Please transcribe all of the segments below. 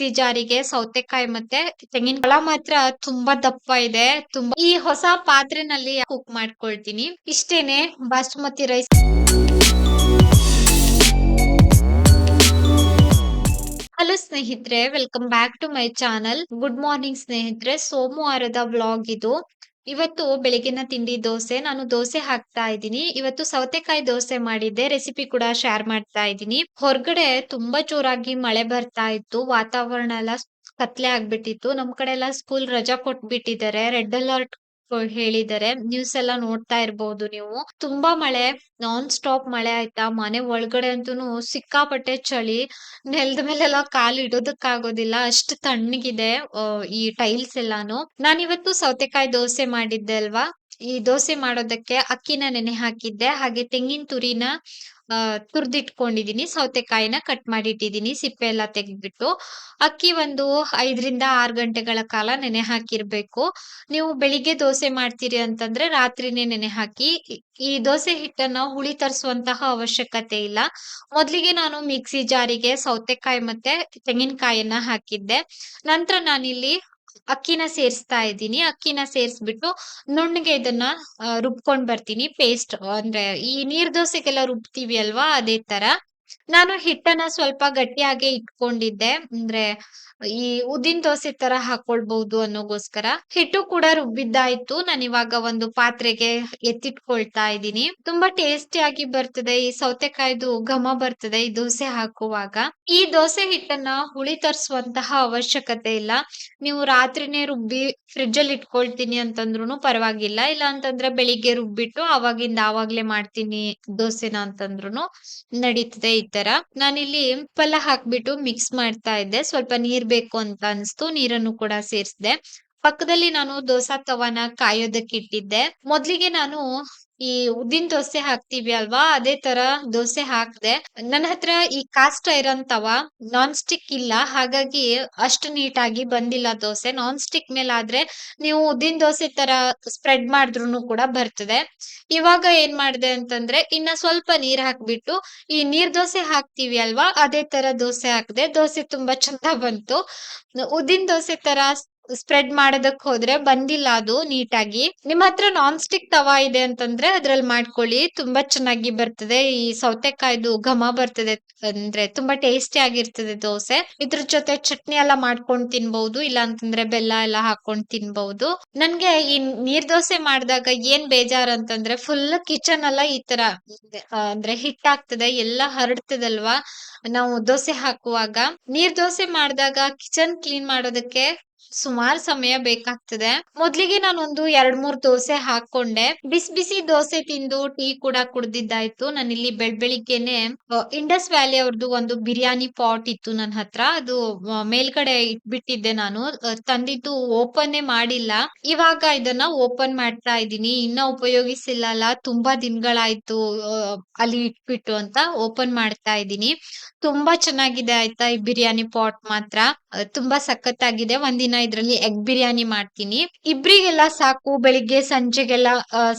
Mixie ಜಾರಿಗೆ ಸೌತೆಕಾಯಿ ಮತ್ತೆ ತೆಂಗಿನ ಮಾತ್ರ ತುಂಬಾ ದಪ್ಪ ಇದೆ. ತುಂಬಾ ಈ ಹೊಸ ಪಾತ್ರೆನಲ್ಲಿ ಕುಕ್ ಮಾಡ್ಕೊಳ್ತೀನಿ. ಇಷ್ಟೇನೆ, ಬಾಸುಮತಿ ರೈಸ್ ಹಲೋ ಸ್ನೇಹಿತರೆ welcome back to my channel good morning ಸ್ನೇಹಿತರೆ, ಸೋಮವಾರದ ವ್ಲಾಗ್ ಇದು. ಇವತ್ತು ಬೆಳಗಿನ ತಿಂಡಿ ದೋಸೆ, ನಾನು ದೋಸೆ ಹಾಕ್ತಾ ಇದ್ದೀನಿ. ಇವತ್ತು ಸೌತೆಕಾಯಿ ದೋಸೆ ಮಾಡಿದ್ದೆ. ರೆಸಿಪಿ ಕೂಡ ಶೇರ್ ಮಾಡ್ತಾ ಇದ್ದೀನಿ. ಹೊರಗಡೆ ತುಂಬಾ ಜೋರಾಗಿ ಮಳೆ ಬರ್ತಾ ಇತ್ತು. ವಾತಾವರಣ ಎಲ್ಲ ಕತ್ಲೆ ಆಗ್ಬಿಟ್ಟಿತ್ತು. ನಮ್ ಕಡೆ ಎಲ್ಲ ಸ್ಕೂಲ್ ರಜಾ ಕೊಟ್ಬಿಟ್ಟಿದ್ದಾರೆ. ರೆಡ್ ಅಲರ್ಟ್ ಹೇಳಿದ್ದಾರೆ. ನ್ಯೂಸ್ ಎಲ್ಲ ನೋಡ್ತಾ ಇರ್ಬೋದು ನೀವು. ತುಂಬಾ ಮಳೆ ನಾನ್ ಸ್ಟಾಪ್ ಮಳೆ ಆಯ್ತಾ? ಮನೆ ಒಳಗಡೆ ಅಂತೂ ಸಿಕ್ಕಾಪಟ್ಟೆ ಚಳಿ. ನೆಲದ ಮೇಲೆಲ್ಲ ಕಾಲು ಇಡೋದಕ್ ಆಗೋದಿಲ್ಲ ಅಷ್ಟು ತಣ್ಣಗಿದೆ ಈ ಟೈಲ್ಸ್ ಎಲ್ಲಾನು. ನಾನಿವತ್ತು ಸೌತೆಕಾಯಿ ದೋಸೆ ಮಾಡಿದ್ದೆ ಅಲ್ವಾ? ಈ ದೋಸೆ ಮಾಡೋದಕ್ಕೆ ಅಕ್ಕಿನ ನೆನೆ ಹಾಕಿದ್ದೆ. ಹಾಗೆ ತೆಂಗಿನ ತುರಿನ ತುರ್ದಿಟ್ಕೊಂಡಿದೀನಿ. ಸೌತೆಕಾಯಿನ ಕಟ್ ಮಾಡಿ ಇಟ್ಟಿದೀನಿ ಸಿಪ್ಪೆ ಎಲ್ಲ ತೆಗೆದ್ಬಿಟ್ಟು ಅಕ್ಕಿ ಒಂದು ಐದರಿಂದ ಆರು ಗಂಟೆಗಳ ಕಾಲ ನೆನೆ ಹಾಕಿರ್ಬೇಕು. ನೀವು ಬೆಳಿಗ್ಗೆ ದೋಸೆ ಮಾಡ್ತೀರಿ ಅಂತಂದ್ರೆ ರಾತ್ರಿನೇ ನೆನೆ ಹಾಕಿ ಈ ದೋಸೆ ಹಿಟ್ಟನ್ನ ಹುಳಿ ತರಿಸುವಂತಹ ಅವಶ್ಯಕತೆ ಇಲ್ಲ. ಮೊದ್ಲಿಗೆ ನಾನು ಮಿಕ್ಸಿ ಜಾರಿಗೆ ಸೌತೆಕಾಯಿ ಮತ್ತೆ ತೆಂಗಿನಕಾಯಿಯನ್ನ ಹಾಕಿದ್ದೆ. ನಂತರ ನಾನಿಲ್ಲಿ ಅಕ್ಕಿನ ಸೇರಿಸ್ತಾ ಇದ್ದೀನಿ. ಅಕ್ಕಿನ ಸೇರಿಸ್ಬಿಟ್ಟು ನುಣ್ಣಗೆ ಇದನ್ನ ರುಬ್ಕೊಂಡು ಬರ್ತೀನಿ. ಪೇಸ್ಟ್, ಅಂದ್ರೆ ಈ ನೀರ್ ದೋಸೆಗೆಲ್ಲ ರುಬ್ತೀವಿ ಅಲ್ವಾ? ಅದೇ ತರ. ನಾನು ಹಿಟ್ಟನ್ನ ಸ್ವಲ್ಪ ಗಟ್ಟಿಯಾಗಿ ಇಟ್ಕೊಂಡಿದ್ದೆ. ಅಂದ್ರೆ ಈ ಉದ್ದಿನ ದೋಸೆ ತರ ಹಾಕೊಳ್ಬಹುದು ಅನ್ನೋಗೋಸ್ಕರ. ಹಿಟ್ಟು ಕೂಡ ರುಬ್ಬಿದ್ದಾಯ್ತು. ನಾನು ಇವಾಗ ಒಂದು ಪಾತ್ರೆಗೆ ಎತ್ತಿಟ್ಕೊಳ್ತಾ ಇದ್ದೀನಿ. ತುಂಬಾ ಟೇಸ್ಟಿಯಾಗಿ ಬರ್ತದೆ. ಈ ಸೌತೆಕಾಯ್ದು ಘಮ ಬರ್ತದೆ ಈ ದೋಸೆ ಹಾಕುವಾಗ. ಈ ದೋಸೆ ಹಿಟ್ಟನ್ನ ಹುಳಿ ತರಿಸುವಂತಹ ಅವಶ್ಯಕತೆ ಇಲ್ಲ. ನೀವು ರಾತ್ರಿನೇ ರುಬ್ಬಿ ಫ್ರಿಡ್ಜ್ ಅಲ್ಲಿ ಇಟ್ಕೊಳ್ತೀನಿ ಅಂತಂದ್ರು ಪರವಾಗಿಲ್ಲ. ಇಲ್ಲ ಅಂತಂದ್ರೆ ಬೆಳಿಗ್ಗೆ ರುಬ್ಬಿಟ್ಟು ಅವಾಗಿಂದ ಆವಾಗ್ಲೇ ಮಾಡ್ತೀನಿ ದೋಸೆನ ಅಂತಂದ್ರು ನಡೀತದೆ ಈ ತರ ನಾನಿಲ್ಲಿ ಉಪ್ಪೆಲ್ಲ ಹಾಕ್ಬಿಟ್ಟು ಮಿಕ್ಸ್ ಮಾಡ್ತಾ ಇದ್ದೆ. ಸ್ವಲ್ಪ ನೀರ್ ಬೇಕು ಅಂತ ಅನ್ಸ್ತು. ನೀರನ್ನು ಕೂಡ ಸೇರಿಸಿದೆ. ಪಕ್ಕದಲ್ಲಿ ನಾನು ದೋಸಾ ತವಾನ ಕಾಯೋದಕ್ಕೆ ಇಟ್ಟಿದ್ದೆ. ಮೊದ್ಲಿಗೆ ನಾನು ಈ ಉದ್ದಿನ ದೋಸೆ ಹಾಕ್ತಿವಿ ಅಲ್ವಾ? ಅದೇ ತರ ದೋಸೆ ಹಾಕ್ದೆ. ನನ್ನ ಹತ್ರ ಈ ಕಾಸ್ಟ್ ಐರನ್ ನಾನ್ ಸ್ಟಿಕ್ ಇಲ್ಲ. ಹಾಗಾಗಿ ಅಷ್ಟು ನೀಟಾಗಿ ಬಂದಿಲ್ಲ ದೋಸೆ. ನಾನ್ ಸ್ಟಿಕ್ ಮೇಲೆ ಆದ್ರೆ ನೀವು ಉದ್ದಿನ ದೋಸೆ ತರ ಸ್ಪ್ರೆಡ್ ಮಾಡಿದ್ರು ಕೂಡ ಬರ್ತದೆ. ಇವಾಗ ಏನ್ ಮಾಡ್ದೆ ಅಂತಂದ್ರೆ, ಇನ್ನ ಸ್ವಲ್ಪ ನೀರ್ ಹಾಕ್ಬಿಟ್ಟು, ಈ ನೀರ್ ದೋಸೆ ಹಾಕ್ತಿವಿ ಅಲ್ವಾ? ಅದೇ ತರ ದೋಸೆ ಹಾಕ್ದೆ. ದೋಸೆ ತುಂಬಾ ಚಂದ ಬಂತು. ಉದ್ದಿನ ದೋಸೆ ತರ ಸ್ಪ್ರೆಡ್ ಮಾಡೋದಕ್ಕೆ ಹೋದ್ರೆ ಬಂದಿಲ್ಲ ಅದು ನೀಟಾಗಿ. ನಿಮ್ಮ ಹತ್ರ ನಾನ್ ಸ್ಟಿಕ್ ತವಾ ಇದೆ ಅಂತಂದ್ರೆ ಅದ್ರಲ್ಲಿ ಮಾಡ್ಕೊಳ್ಳಿ, ತುಂಬಾ ಚೆನ್ನಾಗಿ ಬರ್ತದೆ. ಈ ಸೌತೆಕಾಯ್ದು ಘಮ ಬರ್ತದೆ ಅಂದ್ರೆ ತುಂಬಾ ಟೇಸ್ಟಿ ಆಗಿರ್ತದೆ ದೋಸೆ. ಇದ್ರ ಜೊತೆ ಚಟ್ನಿ ಎಲ್ಲ ಮಾಡ್ಕೊಂಡ್ ತಿನ್ಬಹುದು ಇಲ್ಲ ಅಂತಂದ್ರೆ ಬೆಲ್ಲ ಎಲ್ಲ ಹಾಕೊಂಡ್ ತಿನ್ಬಹುದು ನನ್ಗೆ ಈ ನೀರ್ ದೋಸೆ ಮಾಡಿದಾಗ ಏನ್ ಬೇಜಾರ್ ಅಂತಂದ್ರೆ ಫುಲ್ ಕಿಚನ್ ಎಲ್ಲ ಈ ತರ ಅಂದ್ರೆ ಹಿಟ್ ಆಗ್ತದೆ, ಎಲ್ಲ ಹರಡ್ತದಲ್ವಾ? ನಾವು ದೋಸೆ ಹಾಕುವಾಗ. ನೀರ್ ದೋಸೆ ಮಾಡಿದಾಗ ಕಿಚನ್ ಕ್ಲೀನ್ ಮಾಡೋದಕ್ಕೆ ಸುಮಾರು ಸಮಯ ಬೇಕಾಗ್ತದೆ. ಮೊದ್ಲಿಗೆ ನಾನೊಂದು ಎರಡ್ ಮೂರ್ ದೋಸೆ ಹಾಕೊಂಡೆ. ಬಿಸಿ ಬಿಸಿ ದೋಸೆ ತಿಂದು ಟೀ ಕೂಡ ಕುಡ್ದಿದ್ದಾಯ್ತು. ನಾನಿಲ್ಲಿ ಬೆಳ್ ಬೆಳಿಗ್ಗೆನೆ ಇಂಡಸ್ ವ್ಯಾಲಿ ಅವ್ರದ್ದು ಒಂದು ಬಿರಿಯಾನಿ ಪಾಟ್ ಇತ್ತು ನನ್ನ ಹತ್ರ. ಅದು ಮೇಲ್ಗಡೆ ಇಟ್ಬಿಟ್ಟಿದ್ದೆ ನಾನು. ತಂದಿದ್ದು ಓಪನ್ ಮಾಡಿಲ್ಲ. ಇವಾಗ ಇದನ್ನ ಓಪನ್ ಮಾಡ್ತಾ ಇದ್ದೀನಿ. ಇನ್ನ ಉಪಯೋಗಿಸಿಲ್ಲ ಅಲ್ಲ ತುಂಬಾ ದಿನಗಳಾಯ್ತು ಅಲ್ಲಿ ಇಟ್ಬಿಟ್ಟು ಅಂತ ಓಪನ್ ಮಾಡ್ತಾ ಇದ್ದೀನಿ. ತುಂಬಾ ಚೆನ್ನಾಗಿದೆ ಆಯ್ತಾ ಈ ಬಿರಿಯಾನಿ ಪಾಟ್ ಮಾತ್ರ. ತುಂಬಾ ಸಖತ್ತಾಗಿದೆ. ಒಂದಿನ ಇದ್ರಲ್ಲಿ ಎಗ್ ಬಿರಿಯಾನಿ ಮಾಡ್ತೀನಿ. ಇಬ್ರಿಗೆಲ್ಲ ಸಾಕು, ಬೆಳಿಗ್ಗೆ ಸಂಜೆಗೆಲ್ಲ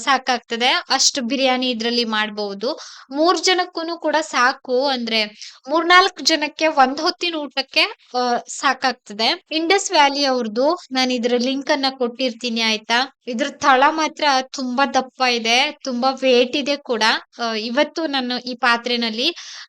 ಸಾಕಾಗ್ತದೆ. ಅಷ್ಟು ಬಿರಿಯಾನಿ ಇದ್ರಲ್ಲಿ ಮಾಡಬಹುದು ಮೂರ್ ಜನಕ್ಕೂ ಕೂಡ ಸಾಕು, ಅಂದ್ರೆ ಮೂರ್ನಾಲ್ಕು ಜನಕ್ಕೆ ಒಂದ್ ಹೊತ್ತಿನ ಊಟಕ್ಕೆ ಸಾಕಾಗ್ತದೆ. ಇಂಡಸ್ ವ್ಯಾಲಿ ಅವ್ರದ್ದು ನಾನು ಇದ್ರ ಲಿಂಕ್ ಅನ್ನ ಕೊಟ್ಟಿರ್ತೀನಿ, ಆಯ್ತಾ? ಇದ್ರ ತಳ ಮಾತ್ರ ತುಂಬಾ ದಪ್ಪ ಇದೆ, ತುಂಬಾ ವೇಟ್ ಇದೆ ಕೂಡ. ಇವತ್ತು ನಾನು ಈ ಪಾತ್ರೆನಲ್ಲಿ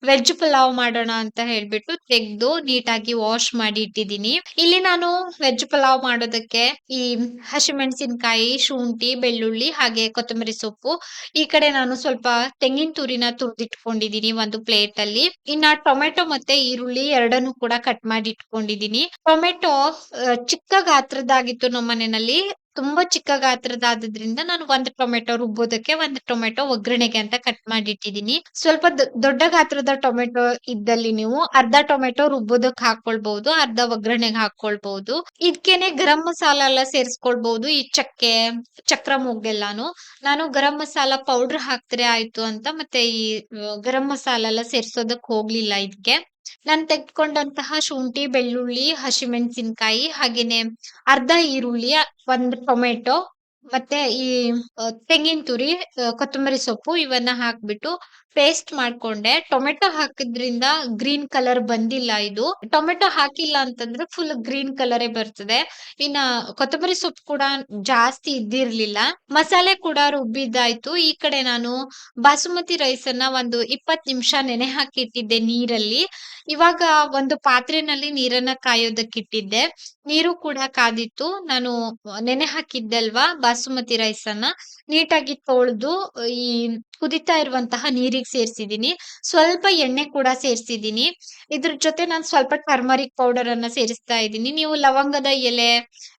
ವೆಜ್ ಪಲಾವ್ ಮಾಡೋಣ ಅಂತ ಹೇಳ್ಬಿಟ್ಟು ತೆಗ್ದು ನೀಟಾಗಿ ವಾಶ್ ಮಾಡಿ ಇಟ್ಟಿದ್ದೀನಿ. ಇಲ್ಲಿ ನಾನು ವೆಜ್ ಪಲಾವ್ ಮಾಡೋದಕ್ಕೆ ಈ ಹಸಿಮೆಣಸಿನಕಾಯಿ ಶುಂಠಿ, ಬೆಳ್ಳುಳ್ಳಿ ಹಾಗೆ ಕೊತ್ತಂಬರಿ ಸೊಪ್ಪು. ಈ ಕಡೆ ನಾನು ಸ್ವಲ್ಪ ತೆಂಗಿನ ತುರಿನ ತುರಿದಿಟ್ಕೊಂಡಿದೀನಿ ಒಂದು ಪ್ಲೇಟ್ ಅಲ್ಲಿ ಇನ್ನ ಟೊಮೆಟೊ ಮತ್ತೆ ಈರುಳ್ಳಿ ಎರಡನ್ನು ಕೂಡ ಕಟ್ ಮಾಡಿ ಇಟ್ಕೊಂಡಿದೀನಿ ಟೊಮೆಟೊ ಚಿಕ್ಕ ಗಾತ್ರದಾಗಿತ್ತು ನಮ್ಮ ಮನೆಯಲ್ಲಿ ತುಂಬಾ ಚಿಕ್ಕ ಗಾತ್ರದಾದ್ರಿಂದ ನಾನು ಒಂದ್ ಟೊಮೆಟೊ ರುಬ್ಬೋದಕ್ಕೆ ಒಂದ್ ಟೊಮೆಟೊ ಒಗ್ಗರಣೆಗೆ ಅಂತ ಕಟ್ ಮಾಡಿ ಇಟ್ಟಿದೀನಿ ಸ್ವಲ್ಪ ದೊಡ್ಡ ಗಾತ್ರದ ಟೊಮೆಟೊ ಇದ್ದಲ್ಲಿ ನೀವು ಅರ್ಧ ಟೊಮೆಟೊ ರುಬ್ಬೋದಕ್ ಹಾಕೊಳ್ಬಹುದು ಅರ್ಧ ಒಗ್ಗರಣೆಗೆ ಹಾಕೊಳ್ಬಹುದು ಇದಕ್ಕೇನೆ ಗರಂ ಮಸಾಲ ಎಲ್ಲ ಸೇರಿಸ್ಕೊಳ್ಬಹುದು, ಈ ಚಕ್ಕೆ, ಚಕ್ರ ಮೊಗ್ಗೆಲ್ಲಾನು. ನಾನು ಗರಂ ಮಸಾಲ ಪೌಡರ್ ಹಾಕ್ತಾರೆ ಆಯ್ತು ಅಂತ ಮತ್ತೆ ಈ, ಗರಂ ಮಸಾಲ ಎಲ್ಲ ಸೇರ್ಸೋದಕ್ ಹೋಗ್ಲಿಲ್ಲ ಇದಕ್ಕೆ ನಾನ್ ತೆಗೆದುಕೊಂಡಂತಹ ಶುಂಠಿ, ಬೆಳ್ಳುಳ್ಳಿ, ಹಸಿಮೆಣಸಿನ್ಕಾಯಿ, ಹಾಗೇನೆ ಅರ್ಧ ಈರುಳ್ಳಿ, ಒಂದು ಟೊಮೆಟೊ, ಮತ್ತೆ ಈ ತೆಂಗಿನ ತುರಿ ಕೊತ್ತಂಬರಿ ಸೊಪ್ಪು ಇವನ್ನ ಹಾಕ್ಬಿಟ್ಟು ಪೇಸ್ಟ್ ಮಾಡ್ಕೊಂಡೆ. ಟೊಮೆಟೊ ಹಾಕಿದ್ರಿಂದ ಗ್ರೀನ್ ಕಲರ್ ಬಂದಿಲ್ಲ ಇದು. ಟೊಮೆಟೊ ಹಾಕಿಲ್ಲ ಅಂತಂದ್ರೆ ಫುಲ್ ಗ್ರೀನ್ ಕಲರೇ ಬರ್ತದೆ. ಇನ್ನ ಕೊತ್ತಂಬರಿ ಸೊಪ್ಪು ಕೂಡ ಜಾಸ್ತಿ ಇದ್ದಿರ್ಲಿಲ್ಲ. ಮಸಾಲೆ ಕೂಡ ರುಬ್ಬಿದ್ದಾಯ್ತು. ಈ ಕಡೆ ನಾನು ಬಾಸುಮತಿ ರೈಸ್ ಅನ್ನ ಒಂದು ಇಪ್ಪತ್ ನಿಮಿಷ ನೆನೆ ಹಾಕಿಟ್ಟಿದ್ದೆ ನೀರಲ್ಲಿ. ಇವಾಗ ಒಂದು ಪಾತ್ರೆನಲ್ಲಿ ನೀರನ್ನ ಕಾಯೋದಕ್ಕಿಟ್ಟಿದ್ದೆ ನೀರು ಕೂಡ ಕಾದಿತ್ತು. ನಾನು ನೆನೆ ಹಾಕಿದ್ದಲ್ವಾ ಬಾಸುಮತಿ ರೈಸ್ ಅನ್ನ. ನೀಟಾಗಿ ತೊಳೆದು, ಈ ಕುದಿತಾ ಇರುವಂತಹ ನೀರಿಗೆ ಸೇರ್ಸಿದೀನಿ. ಸ್ವಲ್ಪ ಎಣ್ಣೆ ಕೂಡ ಸೇರ್ಸಿದೀನಿ. ಇದ್ರ ಜೊತೆ ನಾನು ಸ್ವಲ್ಪ ಟರ್ಮರಿಕ್ ಪೌಡರ್ ಅನ್ನ ಸೇರಿಸ್ತಾ ಇದ್ದೀನಿ. ನೀವು ಲವಂಗದ ಎಲೆ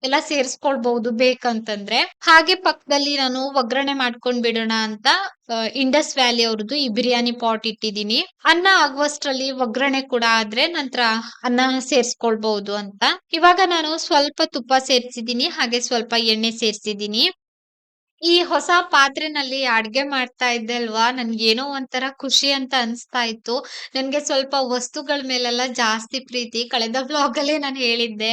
ಎಲ್ಲ ಸೇರಿಸ್ಕೊಳ್ಬಹುದು ಬೇಕಂತಂದ್ರೆ. ಹಾಗೆ ಪಕ್ಕದಲ್ಲಿ ನಾನು ಒಗ್ಗರಣೆ ಮಾಡ್ಕೊಂಡ್ ಬಿಡೋಣ ಅಂತ ಇಂಡಸ್ ವ್ಯಾಲಿ ಅವ್ರದ್ದು ಈ ಬಿರಿಯಾನಿ ಪಾಟ್ ಇಟ್ಟಿದ್ದೀನಿ ಅನ್ನ ಆಗುವಷ್ಟರಲ್ಲಿ ಒಗ್ಗರಣೆ ಕೂಡ ಆದ್ರೆ ನಂತರ ಅನ್ನ ಸೇರಿಸ್ಕೊಳ್ಬಹುದು ಅಂತ. ಇವಾಗ ನಾನು ಸ್ವಲ್ಪ ತುಪ್ಪ ಸೇರಿಸಿದ್ದೀನಿ ಹಾಗೆ ಸ್ವಲ್ಪ ಎಣ್ಣೆ ಸೇರ್ಸಿದೀನಿ. ಈ ಹೊಸ ಪಾತ್ರೆನಲ್ಲಿ ಅಡ್ಗೆ ಮಾಡ್ತಾ ಇದ್ದೆ ಅಲ್ವಾ? ನನ್ಗೇನೋ ಒಂಥರ ಖುಷಿ ಅಂತ ಅನ್ಸ್ತಾ ಇತ್ತು. ನನ್ಗೆ ಸ್ವಲ್ಪ ವಸ್ತುಗಳ ಮೇಲೆಲ್ಲ ಜಾಸ್ತಿ ಪ್ರೀತಿ. ಕಳೆದ ಬ್ಲಾಗ್ ಅಲ್ಲಿ ನಾನು ಹೇಳಿದ್ದೆ,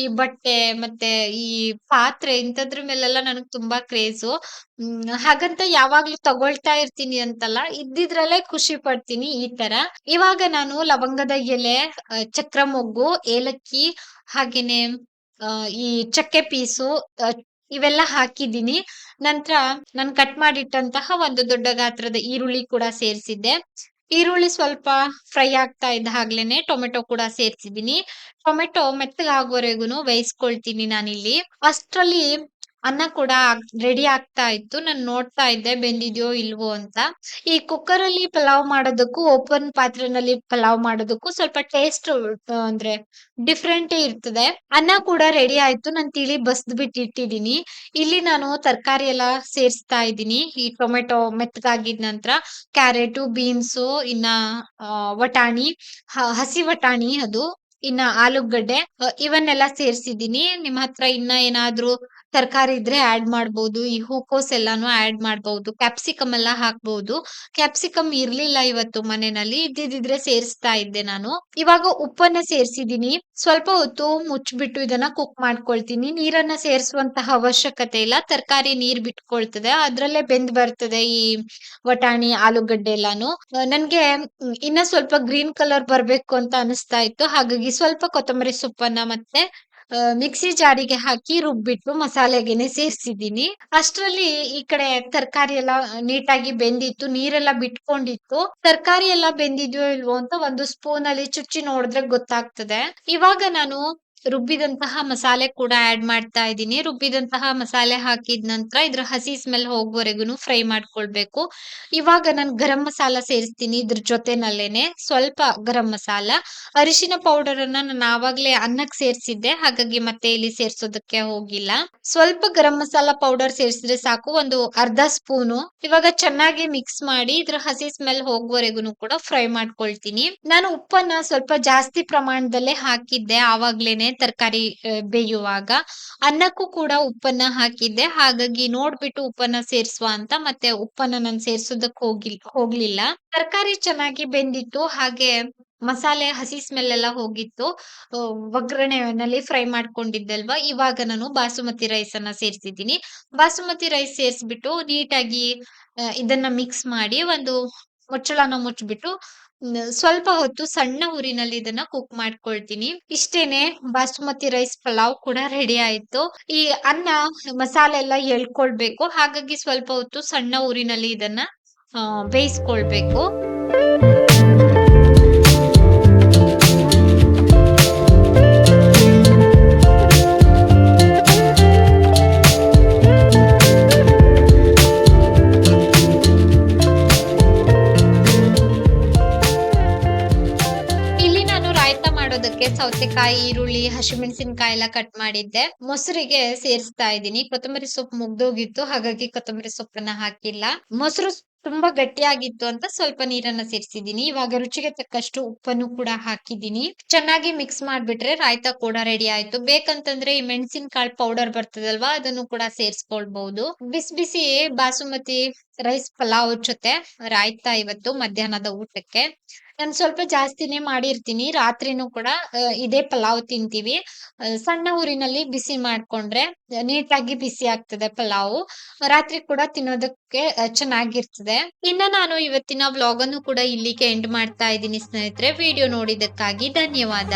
ಈ ಬಟ್ಟೆ ಮತ್ತೆ ಈ ಪಾತ್ರೆ ಇಂಥದ್ರ ಮೇಲೆಲ್ಲ ನನಗ್ ತುಂಬಾ ಕ್ರೇಜು. ಹಾಗಂತ ಯಾವಾಗ್ಲೂ ತಗೊಳ್ತಾ ಇರ್ತೀನಿ ಅಂತಲ್ಲ, ಇದ್ದಿದ್ರಲ್ಲೇ ಖುಷಿ ಪಡ್ತೀನಿ ಈ ತರ. ಇವಾಗ ನಾನು ಲವಂಗದ ಎಲೆ ಚಕ್ರ ಮೊಗ್ಗು ಏಲಕ್ಕಿ, ಹಾಗೇನೆ ಈ ಚಕ್ಕೆ ಪೀಸು ಇವೆಲ್ಲ ಹಾಕಿದ್ದೀನಿ. ನಂತರ ನಾನು ಕಟ್ ಮಾಡಿಟ್ಟಂತಹ ಒಂದು ದೊಡ್ಡ ಗಾತ್ರದ ಈರುಳ್ಳಿ ಕೂಡ ಸೇರಿಸಿದ್ದೆ. ಈರುಳ್ಳಿ ಸ್ವಲ್ಪ ಫ್ರೈ ಆಗ್ತಾ ಇದ್ದ ಹಾಗ್ಲೇನೆ ಟೊಮೆಟೊ ಕೂಡ ಸೇರಿಸಿದ್ದೀನಿ. ಟೊಮೆಟೊ ಮೆತ್ತಗಾಗೋವರೆಗೂ ಬೇಯಿಸ್ಕೊಳ್ತೀನಿ ನಾನಿಲ್ಲಿ. ಅಷ್ಟ್ರಲ್ಲಿ ಅನ್ನ ಕೂಡ ರೆಡಿ ಆಗ್ತಾ ಇತ್ತು. ನಾನು ನೋಡ್ತಾ ಇದ್ದೆ, ಬೆಂದಿದ್ಯೋ ಇಲ್ವೋ ಅಂತ. ಈ ಕುಕ್ಕರ್ ಅಲ್ಲಿ ಪಲಾವ್ ಮಾಡೋದಕ್ಕೂ ಓಪನ್ ಪಾತ್ರೆನಲ್ಲಿ ಪಲಾವ್ ಮಾಡೋದಕ್ಕೂ ಸ್ವಲ್ಪ ಟೇಸ್ಟ್ ಅಂದ್ರೆ ಡಿಫ್ರೆಂಟ್ ಇರ್ತದೆ. ಅನ್ನ ಕೂಡ ರೆಡಿ ಆಯ್ತು. ನಾನು ತಿಳಿ ಬಸ್ದ್ ಬಿಟ್ಟು ಇಟ್ಟಿದೀನಿ ಇಲ್ಲಿ ನಾನು ತರಕಾರಿ ಎಲ್ಲ ಸೇರಿಸ್ತಾ ಇದ್ದೀನಿ. ಈ ಟೊಮೆಟೊ ಮೆತ್ತಗಾಗಿದ ನಂತರ ಕ್ಯಾರೆಟು, ಬೀನ್ಸು, ಇನ್ನ ವಟಾಣಿ ಹಸಿ ವಟಾಣಿ ಅದು, ಇನ್ನ ಆಲೂಗಡ್ಡೆ ಇವನ್ನೆಲ್ಲ ಸೇರ್ಸಿದೀನಿ ನಿಮ್ ಹತ್ರ ಇನ್ನ ಏನಾದ್ರೂ ತರಕಾರಿ ಇದ್ರೆ ಆಡ್ ಮಾಡ್ಬೋದು, ಈ ಹೂಕೋಸ್ ಎಲ್ಲಾನು ಆಡ್ ಮಾಡ್ಬೋದು ಕ್ಯಾಪ್ಸಿಕಮ್ ಎಲ್ಲ ಹಾಕ್ಬಹುದು ಕ್ಯಾಪ್ಸಿಕಮ್ ಇರ್ಲಿಲ್ಲ ಇವತ್ತು ಮನೆಯಲ್ಲಿ ಇದ್ದಿದ್ರೆ ಸೇರಿಸ್ತಾ ಇದ್ದೆ ನಾನು. ಇವಾಗ ಉಪ್ಪನ್ನ ಸೇರಿಸಿದೀನಿ ಸ್ವಲ್ಪ ಹೊತ್ತು ಮುಚ್ಚಿಬಿಟ್ಟು ಇದನ್ನ ಕುಕ್ ಮಾಡ್ಕೊಳ್ತೀನಿ. ನೀರನ್ನ ಸೇರಿಸುವಂತಹ ಅವಶ್ಯಕತೆ ಇಲ್ಲ. ತರಕಾರಿ ನೀರ್ ಬಿಟ್ಕೊಳ್ತದೆ. ಅದ್ರಲ್ಲೇ ಬೆಂದ್ ಬರ್ತದೆ ಈ ವಟಾಣಿ, ಆಲೂಗಡ್ಡೆ ಎಲ್ಲಾನು. ನನ್ಗೆ ಇನ್ನ ಸ್ವಲ್ಪ ಗ್ರೀನ್ ಕಲರ್ ಬರ್ಬೇಕು ಅಂತ ಅನಿಸ್ತಾ ಇತ್ತು. ಹಾಗಾಗಿ ಸ್ವಲ್ಪ ಕೊತ್ತಂಬರಿ ಸೊಪ್ಪನ್ನ ಮತ್ತೆ ಮಿಕ್ಸಿ ಜಾರಿಗೆ ಹಾಕಿ ರುಬ್ಬಿಟ್ಟು ಮಸಾಲೆಗೆನೆ ಸೇರ್ಸಿದೀನಿ ಅಷ್ಟರಲ್ಲಿ ಈ ಕಡೆ ತರಕಾರಿ ಎಲ್ಲ ನೀಟಾಗಿ ಬೆಂದಿತ್ತು, ನೀರೆಲ್ಲ ಬಿಟ್ಕೊಂಡಿತ್ತು. ತರಕಾರಿ ಎಲ್ಲ ಬೆಂದಿದ್ಯೋ ಇಲ್ವೋ ಅಂತ ಒಂದು ಸ್ಪೂನ್ ಅಲ್ಲಿ ಚುಚ್ಚಿ ನೋಡಿದ್ರೆ ಗೊತ್ತಾಗ್ತದೆ. ಇವಾಗ ನಾನು ರುಬ್ಬಿದಂತಹ ಮಸಾಲೆ ಕೂಡ ಆಡ್ ಮಾಡ್ತಾ ಇದ್ದೀನಿ. ರುಬ್ಬಿದಂತಹ ಮಸಾಲೆ ಹಾಕಿದ ನಂತರ ಇದ್ರ ಹಸಿ ಸ್ಮೆಲ್ ಹೋಗುವವರೆಗೂ ಫ್ರೈ ಮಾಡ್ಕೊಳ್ಬೇಕು. ಇವಾಗ ನಾನು ಗರಂ ಮಸಾಲ ಸೇರಿಸ್ತೀನಿ ಇದ್ರ ಜೊತೆನಲ್ಲೇನೆ ಸ್ವಲ್ಪ ಗರಂ ಮಸಾಲ. ಅರಿಶಿನ ಪೌಡರ್ ಅನ್ನ ನಾನು ಆವಾಗ್ಲೇ ಅನ್ನಕ್ಕೆ ಸೇರಿಸಿದ್ದೆ, ಹಾಗಾಗಿ ಮತ್ತೆ ಇಲ್ಲಿ ಸೇರ್ಸೋದಕ್ಕೆ ಹೋಗಿಲ್ಲ. ಸ್ವಲ್ಪ ಗರಂ ಮಸಾಲ ಪೌಡರ್ ಸೇರಿಸಿದ್ರೆ ಸಾಕು, ಒಂದು ಅರ್ಧ ಸ್ಪೂನು. ಇವಾಗ ಚೆನ್ನಾಗಿ ಮಿಕ್ಸ್ ಮಾಡಿ ಇದ್ರ ಹಸಿ ಸ್ಮೆಲ್ ಹೋಗುವವರೆಗೂ ಕೂಡ ಫ್ರೈ ಮಾಡ್ಕೊಳ್ತೀನಿ. ನಾನು ಉಪ್ಪನ್ನ ಸ್ವಲ್ಪ ಜಾಸ್ತಿ ಪ್ರಮಾಣದಲ್ಲೇ ಹಾಕಿದ್ದೆ, ಆವಾಗ್ಲೇನೆ ತರಕಾರಿ ಬೇಯುವಾಗ ಅನ್ನಕ್ಕೂ ಕೂಡ ಉಪ್ಪನ್ನ ಹಾಕಿದ್ದೆ. ಹಾಗಾಗಿ ನೋಡ್ಬಿಟ್ಟು ಉಪ್ಪನ್ನ ಸೇರಿಸುವ ಅಂತ ಮತ್ತೆ ಉಪ್ಪನ್ನ ನಾನು ಸೇರ್ಸೋದಕ್ ಹೋಗಿ, ಹೋಗ್ಲಿಲ್ಲ. ತರಕಾರಿ ಚೆನ್ನಾಗಿ ಬೆಂದಿತ್ತು. ಹಾಗೆ ಮಸಾಲೆ ಹಸಿ ಸ್ಮೆಲ್ ಎಲ್ಲ ಹೋಗಿತ್ತು. ಒಗ್ಗರಣೆನಲ್ಲಿ ಫ್ರೈ ಮಾಡ್ಕೊಂಡಿದ್ದಲ್ವಾ? ಇವಾಗ ನಾನು ಬಾಸುಮತಿ ರೈಸ್ ಅನ್ನ ಸೇರ್ಸಿದ್ದೀನಿ. ಬಾಸುಮತಿ ರೈಸ್ ಸೇರಿಸ್ಬಿಟ್ಟು ನೀಟಾಗಿ ಇದನ್ನ ಮಿಕ್ಸ್ ಮಾಡಿ ಒಂದು ಮುಚ್ಚಳನ ಮುಚ್ಬಿಟ್ಟು ನ್- ಸ್ವಲ್ಪ ಹೊತ್ತು ಸಣ್ಣ ಊರಿನಲ್ಲಿ ಇದನ್ನ ಕುಕ್ ಮಾಡ್ಕೊಳ್ತೀನಿ. ಇಷ್ಟೇನೆ ಬಾಸುಮತಿ ರೈಸ್ ಪಲಾವ್ ಕೂಡ ರೆಡಿ ಆಯ್ತು. ಈ ಅನ್ನ, ಮಸಾಲೆ ಎಲ್ಲ ಎಳ್ಕೊಳ್ಬೇಕು. ಹಾಗಾಗಿ ಸ್ವಲ್ಪ ಹೊತ್ತು ಸಣ್ಣ ಊರಿನಲ್ಲಿ ಇದನ್ನ ಬೇಯಿಸ್ಕೊಳ್ಬೇಕು. ಸೌತೆಕಾಯಿ ಈರುಳ್ಳಿ ಹಸಿಮೆಣಸಿನಕಾಯಿ ಎಲ್ಲ ಕಟ್ ಮಾಡಿದ್ದೆ. ಮೊಸರಿಗೆ ಸೇರಿಸ್ತಾ ಇದ್ದೀನಿ. ಕೊತ್ತಂಬರಿ ಸೊಪ್ಪು ಮುಗ್ದೋಗಿತ್ತು. ಹಾಗಾಗಿ ಕೊತ್ತಂಬರಿ ಸೊಪ್ಪನ್ನ ಹಾಕಿಲ್ಲ. ಮೊಸರು ತುಂಬಾ ಗಟ್ಟಿಯಾಗಿತ್ತು ಅಂತ ಸ್ವಲ್ಪ ನೀರನ್ನ ಸೇರಿಸಿದೀನಿ ಇವಾಗ ರುಚಿಗೆ ತಕ್ಕಷ್ಟು ಉಪ್ಪನ್ನು ಕೂಡ ಹಾಕಿದ್ದೀನಿ. ಚೆನ್ನಾಗಿ ಮಿಕ್ಸ್ ಮಾಡ್ಬಿಟ್ರೆ ರಾಯ್ತ ಕೂಡ ರೆಡಿ ಆಯ್ತು. ಬೇಕಂತಂದ್ರೆ ಈ ಮೆಣಸಿನಕಾಳು ಪೌಡರ್ ಬರ್ತದಲ್ವಾ, ಅದನ್ನು ಕೂಡ ಸೇರಿಸ್ಕೊಳ್ಬಹುದು. ಬಿಸಿ ಬಿಸಿ ಬಾಸುಮತಿ ರೈಸ್ ಪಲಾವ್ ಜೊತೆ ರಾಯ್ತ ಇವತ್ತು ಮಧ್ಯಾಹ್ನದ ಊಟಕ್ಕೆ. ನಾನು ಸ್ವಲ್ಪ ಜಾಸ್ತಿನೇ ಮಾಡಿರ್ತೀನಿ. ರಾತ್ರಿನೂ ಕೂಡ ಇದೇ ಪಲಾವ್ ತಿಂತೀವಿ. ಸಣ್ಣ ಊರಿನಲ್ಲಿ ಬಿಸಿ ಮಾಡ್ಕೊಂಡ್ರೆ ನೀಟಾಗಿ ಬಿಸಿ ಆಗ್ತದೆ ಪಲಾವು. ರಾತ್ರಿ ಕೂಡ ತಿನ್ನೋದಕ್ಕೆ, ಅ ಚೆನ್ನಾಗಿರ್ತದೆ. ಇನ್ನ ನಾನು ಇವತ್ತಿನ ವ್ಲಾಗ್ ಅನ್ನು ಕೂಡ ಇಲ್ಲಿಗೆ ಎಂಡ್ ಮಾಡ್ತಾ ಇದ್ದೀನಿ ಸ್ನೇಹಿತರೆ. ವಿಡಿಯೋ ನೋಡಿದ್ದಕ್ಕಾಗಿ ಧನ್ಯವಾದ.